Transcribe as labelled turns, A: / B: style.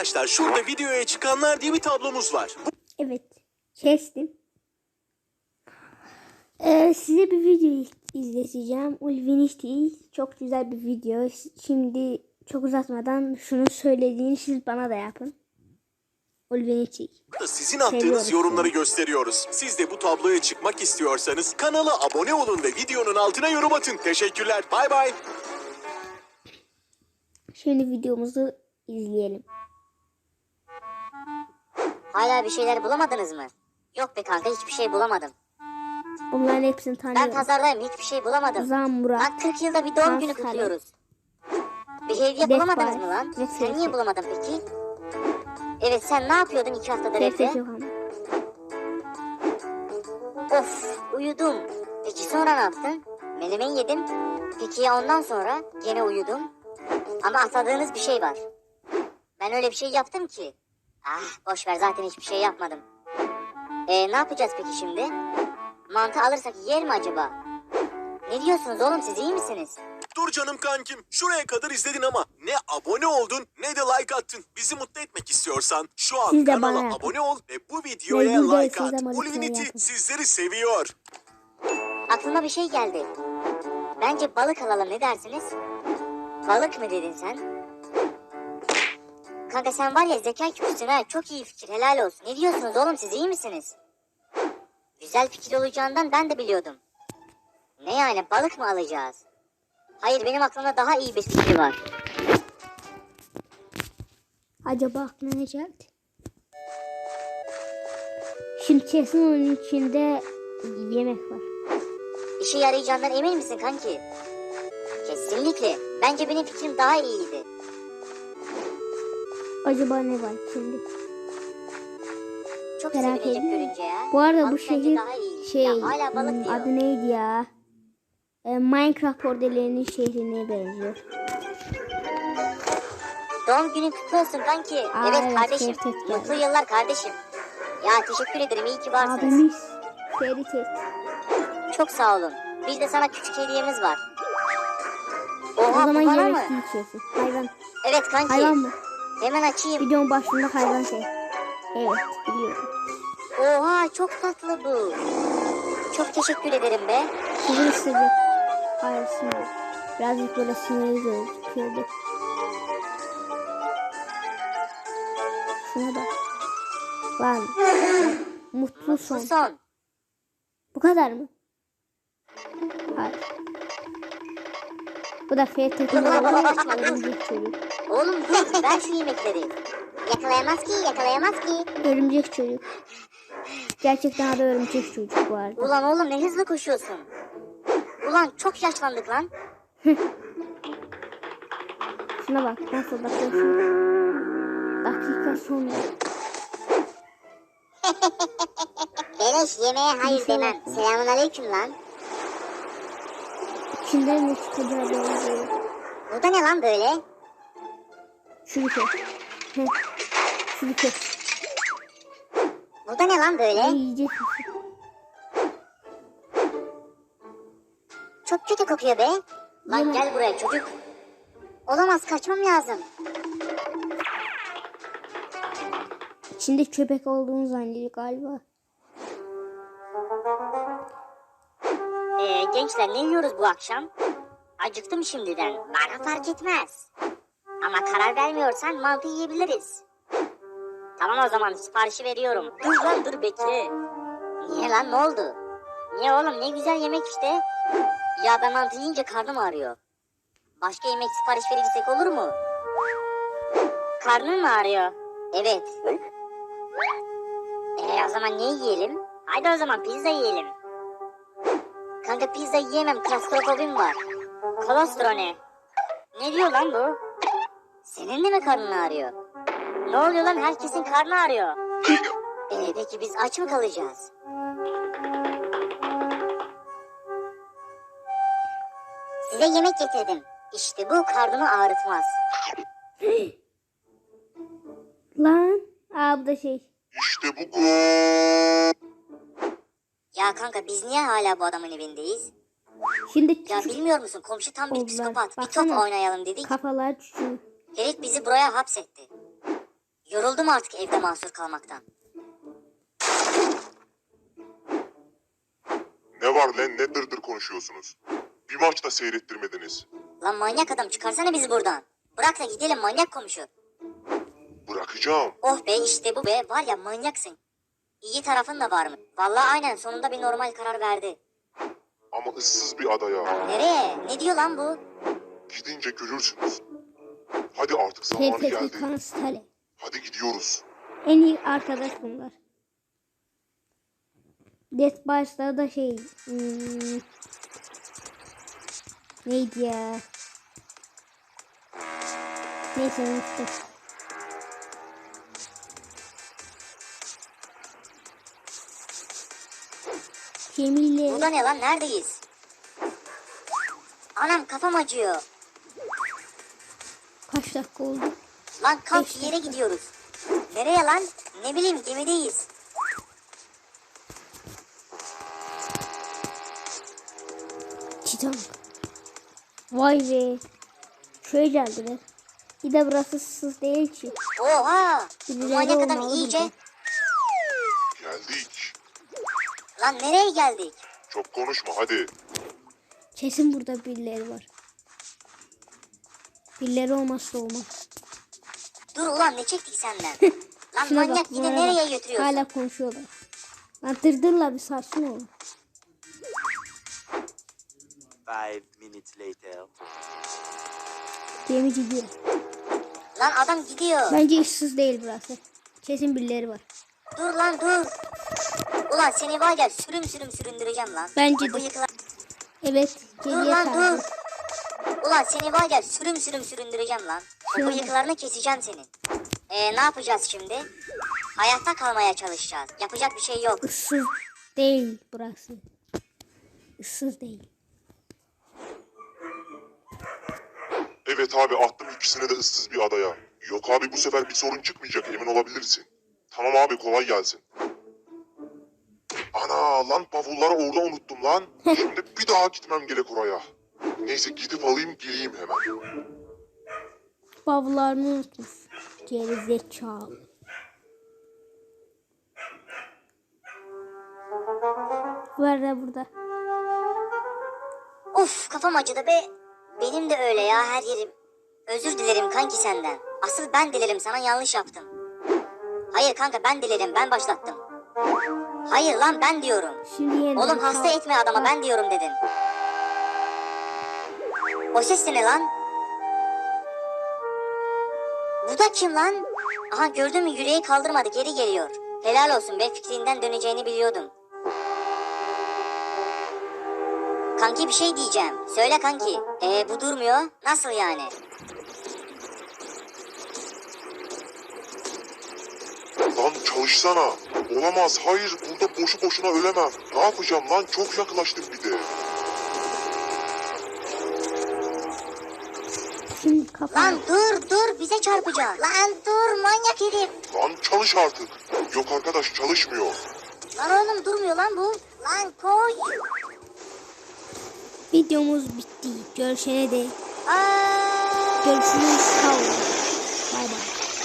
A: Arkadaşlar şurada videoya çıkanlar diye bir tablomuz var.
B: Evet. Kestim. Ee, size bir video iz- izleteceğim. Ulvinity çok güzel bir video. Şimdi çok uzatmadan şunu söylediğini siz bana da yapın. Ulvinity.
A: da sizin attığınız
B: Seviyoruz.
A: yorumları gösteriyoruz. Siz de bu tabloya çıkmak istiyorsanız kanala abone olun ve videonun altına yorum atın. Teşekkürler. Bay bay.
B: Şimdi videomuzu izleyelim.
C: Hala bir şeyler bulamadınız mı? Yok be kanka hiçbir şey bulamadım.
B: Bunların hepsini
C: Ben
B: tanıyorum.
C: pazardayım hiçbir şey bulamadım.
B: Zamburak.
C: Bak 40 yılda bir doğum günü kutluyoruz. Bir hediye
B: Defter
C: bulamadınız mı lan?
B: ve
C: Sen niye bulamadın peki? Evet sen ne yapıyordun iki haftadır evde? Of uyudum. Peki sonra ne yaptın? Menemen yedim. Peki ya ondan sonra? Gene uyudum. Ama atladığınız bir şey var. Ben öyle bir şey yaptım ki. Ah boş ver zaten hiçbir şey yapmadım. E ne yapacağız peki şimdi? Mantı alırsak yer mi acaba? Ne diyorsunuz oğlum siz iyi misiniz?
A: Dur canım kankim. Şuraya kadar izledin ama ne abone oldun ne de like attın. Bizi mutlu etmek istiyorsan şu an
B: Siz de
A: kanala
B: bana yapın.
A: abone ol ve bu videoya
B: Mecbur
A: like at.
B: lütfen
A: Ulvinity
B: yapın.
A: sizleri seviyor.
C: Aklıma bir şey geldi. Bence balık alalım ne dersiniz? Balık mı dedin sen? Kanka sen var ya zeka küpüsün ha çok iyi fikir helal olsun. Ne diyorsunuz oğlum siz iyi misiniz? Güzel fikir olacağından ben de biliyordum. Ne yani balık mı alacağız? Hayır benim aklımda daha iyi bir fikir var.
B: Acaba aklına ne geldi? Şimdi kesin onun içinde yemek var.
C: İşe yarayacağından emin misin kanki? Kesinlikle. Bence benim fikrim daha iyiydi.
B: Acaba ne var şimdi?
C: Çok
B: Merak ediyorum.
C: görünce ya.
B: Bu arada
C: Balık
B: bu şehir
C: daha iyi.
B: şey
C: Ya hala balık
B: hmm,
C: diyor.
B: adı neydi ya? E, Minecraft borderlerinin şehrine benziyor.
C: Doğum günün kutlu olsun kanki.
B: Aa,
C: evet
B: evet,
C: kardeşim. Mutlu yıllar kardeşim. Ya teşekkür ederim iyi ki varsınız.
B: Abimiz Fairy Tail.
C: Çok sağ olun. Bir de sana küçük hediyemiz var.
B: O
C: Oha
B: zaman
C: bu bana
B: yemek
C: mı?
B: Hayvan.
C: Evet kanki.
B: Hayvan mı?
C: Hemen açayım.
B: Videonun başında hayvan şey. Evet biliyorum.
C: Oha çok tatlı bu. Çok teşekkür ederim be.
B: Sizin ısırık. Hayır sinir. Birazcık böyle sinirli gözüküyordu. Şuna bak. Lan. Mutlu son.
C: Bu
B: kadar mı? Hayır. Bu da Tail'in örümcek çocuk.
C: Oğlum dur ver şu yemekleri. Yakalayamaz ki yakalayamaz ki.
B: Örümcek çocuk. Gerçekten adı örümcek çocuk bu arada.
C: Ulan oğlum ne hızlı koşuyorsun. Ulan çok yaşlandık lan.
B: Şuna bak nasıl bakıyorsun. Dakika sonra.
C: Beleş yemeğe hayır demem. Selamun aleyküm lan.
B: İçinden ne çıkacağı belli değil.
C: Bu da ne lan böyle?
B: Heh. Şurike.
C: Bu da ne lan böyle?
B: Yiyecek
C: Çok kötü kokuyor be. Lan gel buraya çocuk. Olamaz kaçmam lazım.
B: İçinde köpek olduğunu zannediyor galiba.
C: Gençler ne yiyoruz bu akşam? Acıktım şimdiden. Bana fark etmez. Ama karar vermiyorsan mantı yiyebiliriz. Tamam o zaman siparişi veriyorum. Dur lan dur bekle. Niye lan ne oldu? Niye oğlum ne güzel yemek işte. Ya ben mantı yiyince karnım ağrıyor. Başka yemek sipariş verirsek olur mu? Karnın mı ağrıyor? Evet. Ee, o zaman ne yiyelim? Haydi o zaman pizza yiyelim. Kanka pizza yiyemem klastrofobim var. Kolostro ne? Ne diyor lan bu? Senin de mi karnın ağrıyor? Ne oluyor lan herkesin karnı ağrıyor. Ee, peki biz aç mı kalacağız? Size yemek getirdim. İşte bu karnımı ağrıtmaz.
B: Lan. Aa bu da şey.
C: Ya kanka biz niye hala bu adamın evindeyiz?
B: Şimdi
C: Ya bilmiyor musun komşu tam bir psikopat. Bir top
B: Baksana.
C: oynayalım dedik.
B: kafalar küçük.
C: Herif bizi buraya hapsetti. Yoruldum artık evde mahsur kalmaktan.
D: Ne var lan ne dırdır konuşuyorsunuz? Bir maç da seyrettirmediniz.
C: Lan manyak adam çıkarsana bizi buradan. Bırak da gidelim manyak komşu.
D: Bırakacağım.
C: Oh be işte bu be var ya manyaksın. İyi tarafın da var mı? Vallahi aynen sonunda bir normal karar verdi.
D: Ama ıssız bir adaya.
C: Nereye? Ne diyor lan bu?
D: Gidince görürsünüz. Hadi artık zamanı geldi.
B: Kanstale.
D: Hadi gidiyoruz.
B: En iyi arkadaş bunlar. Death Bice'da da şey hmm, neydi ya? Neyse unuttum. Gemiyle
C: Burada ne lan neredeyiz? Anam kafam acıyor.
B: kaç dakika oldu?
C: Lan kalk
B: Beş
C: yere gidiyoruz. Nereye lan? Ne bileyim gemideyiz.
B: Titan. Vay be. Şöyle geldiler. Bir de burası sız değil ki.
C: Oha! Bu manyak adam iyice. Lan nereye geldik?
D: Çok konuşma hadi.
B: Kesin burada birileri var. Birileri olmazsa olmaz.
C: Dur ulan ne çektik senden? Lan
B: Şuna
C: manyak
B: bak,
C: yine nereye
B: bak.
C: götürüyorsun?
B: Hala konuşuyorlar. Lan dırdırla bir sarsın oğlum.
E: Five minutes later.
B: Gemi gidiyor.
C: Lan adam gidiyor.
B: Bence işsiz değil burası. Kesin birileri var.
C: Dur lan dur. Ulan seni var ya sürüm sürüm süründüreceğim lan.
B: Bence de.
C: Bıyıkla...
B: Evet.
C: Dur lan
B: sardı.
C: dur. Ulan seni var ya sürüm sürüm süründüreceğim lan. O
B: Şöyle.
C: bıyıklarını keseceğim senin. Ee ne yapacağız şimdi? Hayatta kalmaya çalışacağız. Yapacak bir şey yok.
B: Issız değil burası. Issız değil.
D: Evet abi attım ikisini de ıssız bir adaya. Yok abi bu sefer bir sorun çıkmayacak emin olabilirsin. Tamam abi kolay gelsin. Ana lan bavulları orada unuttum lan. Şimdi bir daha gitmem gerek oraya. Neyse gidip alayım geleyim hemen.
B: Bavullarını unutmuş. Geri zekalı. Var da burada.
C: Of kafam acıdı be. Benim de öyle ya her yerim. Özür dilerim kanki senden. Asıl ben dilerim sana yanlış yaptım. Hayır kanka ben dilerim ben başlattım. Hayır lan ben diyorum.
B: Şimdi
C: Oğlum hasta
B: kal-
C: etme adama ben diyorum dedin. O ses ne lan? Bu da kim lan? Aha gördün mü yüreği kaldırmadı geri geliyor. Helal olsun be fikrinden döneceğini biliyordum. Kanki bir şey diyeceğim. Söyle kanki. Ee bu durmuyor. Nasıl yani?
D: Lan çalışsana. Olamaz hayır burada boşu boşuna ölemem. Ne yapacağım lan çok yaklaştım bir de.
B: Şimdi kafa.
C: Lan dur dur bize çarpacak. Lan dur manyak herif.
D: Lan çalış artık. Yok arkadaş çalışmıyor.
C: Lan oğlum durmuyor lan bu. Lan koy.
B: Videomuz bitti. Görüşene de
C: Aa!
B: görüşürüz. Sağ olun.